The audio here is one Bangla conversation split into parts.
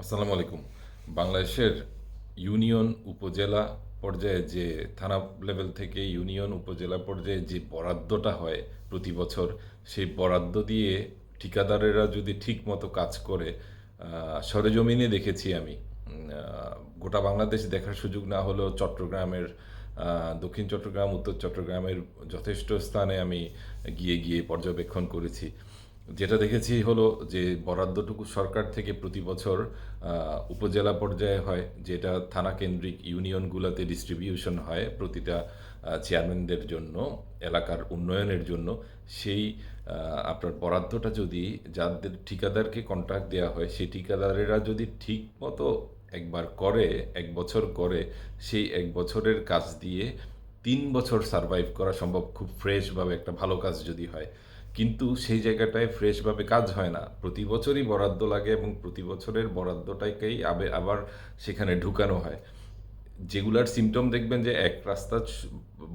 আসসালামু আলাইকুম। বাংলাদেশের ইউনিয়ন উপজেলা পর্যায়ে যে থানা লেভেল থেকে ইউনিয়ন উপজেলা পর্যায়ে যে বরাদ্দটা হয় প্রতি বছর, সেই বরাদ্দ দিয়ে ঠিকাদারেরা যদি ঠিক মতো কাজ করে সরেজমিনে দেখেছি আমি গোটা বাংলাদেশ দেখার সুযোগ না হলেও চট্টগ্রামের দক্ষিণ চট্টগ্রাম, উত্তর চট্টগ্রামের যথেষ্ট স্থানে আমি গিয়ে গিয়ে পর্যবেক্ষণ করেছি। যেটা দেখেছি হলো যে বরাদ্দটুকু সরকার থেকে প্রতি বছর উপজেলা পর্যায়ে হয়, যেটা থানা কেন্দ্রিক ইউনিয়নগুলোতে ডিস্ট্রিবিউশন হয় প্রতিটা চেয়ারম্যানদের জন্য, এলাকার উন্নয়নের জন্য। সেই আপনার বরাদ্দটা যদি যাদের ঠিকাদারকে কন্ট্রাক্ট দেওয়া হয়, সেই ঠিকাদারেরা যদি ঠিক মতো একবার করে, এক বছর করে, সেই এক বছরের কাজ দিয়ে তিন বছর সারভাইভ করা সম্ভব, খুব ফ্রেশভাবে একটা ভালো কাজ যদি হয় কিন্তু সেই জায়গাটায় ফ্রেশভাবে কাজ হয় না। প্রতি বছরই বরাদ্দ লাগে এবং প্রতি বছরের বরাদ্দটাকেই আবে, আবার সেখানে ঢুকানো হয়। যেগুলার সিমটম দেখবেন যে এক রাস্তা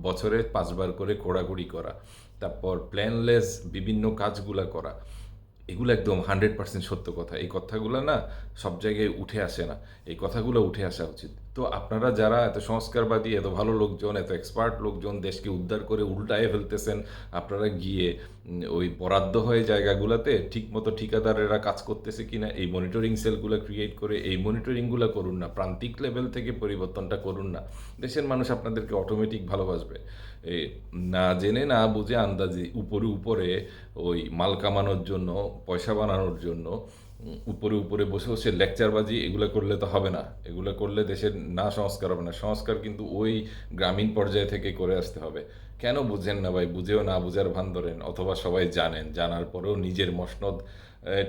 বছরে পাঁচবার করে কোড়াকুড়ি করা, তারপর প্ল্যানলেস বিভিন্ন কাজগুলা করা, এগুলো একদম হান্ড্রেড পার্সেন্ট সত্য কথা। এই কথাগুলো না সব জায়গায় উঠে আসে না। এই কথাগুলো উঠে আসা উচিত। তো আপনারা যারা এত সংস্কারবাদী, এত ভালো লোকজন, এত এক্সপার্ট লোকজন দেশকে উদ্ধার করে উল্টায় ফেলতেছেন, আপনারা গিয়ে ওই বরাদ্দ হয়ে জায়গাগুলোতে ঠিকমতো ঠিকাদারেরা কাজ করতেছে কিনা, এই মনিটরিং সেলগুলো ক্রিয়েট করে, এই মনিটরিংগুলো করুন না, প্রান্তিক লেভেল থেকে পরিবর্তনটা করুন না। দেশের মানুষ আপনাদেরকে অটোমেটিক ভালোবাসবে। না জেনে, না বুঝে আন্দাজে, উপরে উপরে ওই মাল কামানোর জন্য, পয়সা বানানোর জন্য উপরে উপরে বসে বসে লেকচারবাজি এগুলো করলে তো হবে না। এগুলো করলে দেশের না সংস্কার হবে না। সংস্কার কিন্তু ওই গ্রামীণ পর্যায় থেকে করে আসতে হবে। কেন বুঝেন না ভাই? বুঝেও না বুঝার ভান ধরেন। অথবা সবাই জানেন। জানার পরেও নিজের মসনদ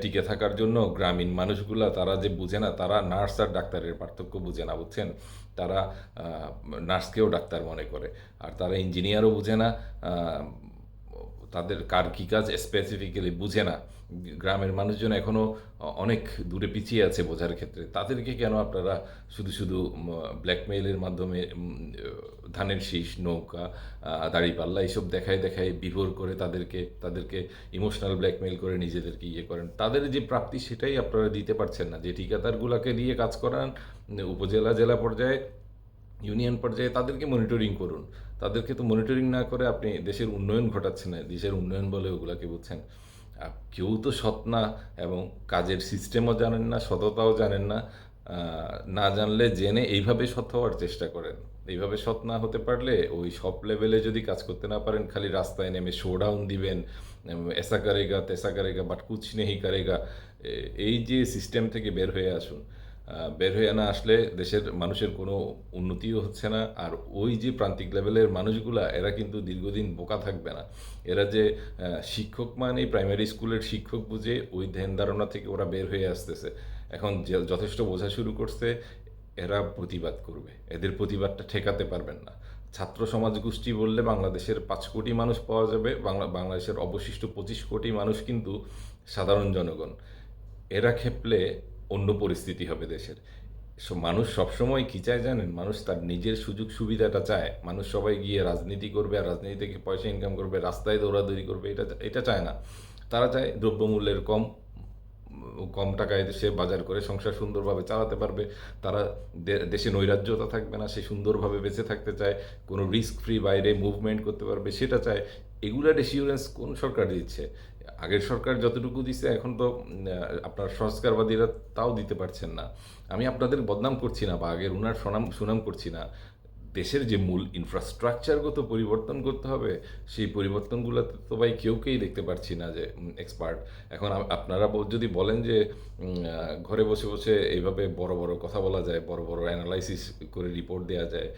টিকে থাকার জন্য গ্রামীণ মানুষগুলা, তারা যে বুঝে না, তারা নার্স আর ডাক্তারের পার্থক্য বুঝে না, বুঝছেন? তারা নার্সকেও ডাক্তার মনে করে। আর তারা ইঞ্জিনিয়ারও বুঝে না তাদের কার কী কাজ স্পেসিফিক্যালি বুঝে না। গ্রামের মানুষজন এখনও অনেক দূরে পিছিয়ে আছে বোঝার ক্ষেত্রে। তাদেরকে কেন আপনারা শুধু শুধু ব্ল্যাকমেইলের মাধ্যমে ধানের শীষ, নৌকা দাড়িপাল্লা এইসব দেখায় দেখায় বিভোর করে তাদেরকে তাদেরকে ইমোশনাল ব্ল্যাকমেইল করে নিজেদেরকে ইয়ে করেন। তাদের যে প্রাপ্তি সেটাই আপনারা দিতে পারছেন না। যে ঠিকাদারগুলোকে দিয়ে কাজ করান উপজেলা, জেলা পর্যায়ে ইউনিয়ন পর্যায়ে তাদেরকে মনিটরিং করুন। তাদেরকে তো মনিটরিং না করে আপনি দেশের উন্নয়ন ঘটাচ্ছেন না। দেশের উন্নয়ন বলে ওগুলাকে বুঝছেন কেউ তো সৎ না এবং কাজের সিস্টেমও জানেন না, সততাও জানেন না। না জানলে জেনে এইভাবে সৎ হওয়ার চেষ্টা করেন। এইভাবে সৎ না হতে পারলে ওই সব লেভেলে যদি কাজ করতে না পারেন, খালি রাস্তায় নেমে শোডাউন দিবেন এসা কারেগা, তেসা করেগা, বাট কুছ নেহি কারেগা এই যে সিস্টেম থেকে বের হয়ে আসুন। বের হয়ে না আসলে দেশের মানুষের কোনো উন্নতিও হচ্ছে না। আর ওই যে প্রান্তিক লেভেলের মানুষগুলা, এরা কিন্তু দীর্ঘদিন বোকা থাকবে না। এরা যে শিক্ষক মানে প্রাইমারি স্কুলের শিক্ষক বুঝে ওই ধ্যান ধারণা থেকে ওরা বের হয়ে আসতেছে। এখন যথেষ্ট বোঝা শুরু করছে, এরা প্রতিবাদ করবে। এদের প্রতিবাদটা ঠেকাতে পারবেন না। ছাত্র সমাজ গোষ্ঠী বললে বাংলাদেশের পাঁচ কোটি মানুষ পাওয়া যাবে, বাংলা, বাংলাদেশের অবশিষ্ট পঁচিশ কোটি মানুষ কিন্তু সাধারণ জনগণ। এরা ক্ষেপলে অন্য পরিস্থিতি হবে দেশের। সো- মানুষ সবসময় কী চায় জানেন? মানুষ তার নিজের সুযোগ সুবিধাটা চায়। মানুষ সবাই গিয়ে রাজনীতি করবে আর রাজনীতি থেকে পয়সা ইনকাম করবে, রাস্তায় দৌড়াদৌড়ি করবে, এটা এটা চায় না। তারা চায় দ্রব্যমূল্যের কম কম টাকায় দেশে বাজার করে, সংসার সুন্দরভাবে চালাতে পারবে। তারা দেশে নৈরাজ্যতা থাকবে না, সে সুন্দরভাবে বেঁচে থাকতে চায়, কোনো রিস্ক ফ্রি বাইরে মুভমেন্ট করতে পারবে, সেটা চায়। এগুলার এসিউরেন্স কোন সরকার দিচ্ছে? আগের সরকার যতটুকু দিচ্ছে এখন তো আপনার সংস্কারবাদীরা তাও দিতে পারছেন না। আমি আপনাদের বদনাম করছি না বা আগের উনার সুনাম সুনাম করছি না। দেশের যে মূল ইনফ্রাস্ট্রাকচারগত পরিবর্তন করতে হবে, সেই পরিবর্তনগুলো তো ভাই কেউকেই দেখতে পারছি না যে এক্সপার্ট এখন আপনারা যদি বলেন যে ঘরে বসে বসে এইভাবে বড় বড় কথা বলা যায়, বড় বড় অ্যানালাইসিস করে রিপোর্ট দেওয়া যায়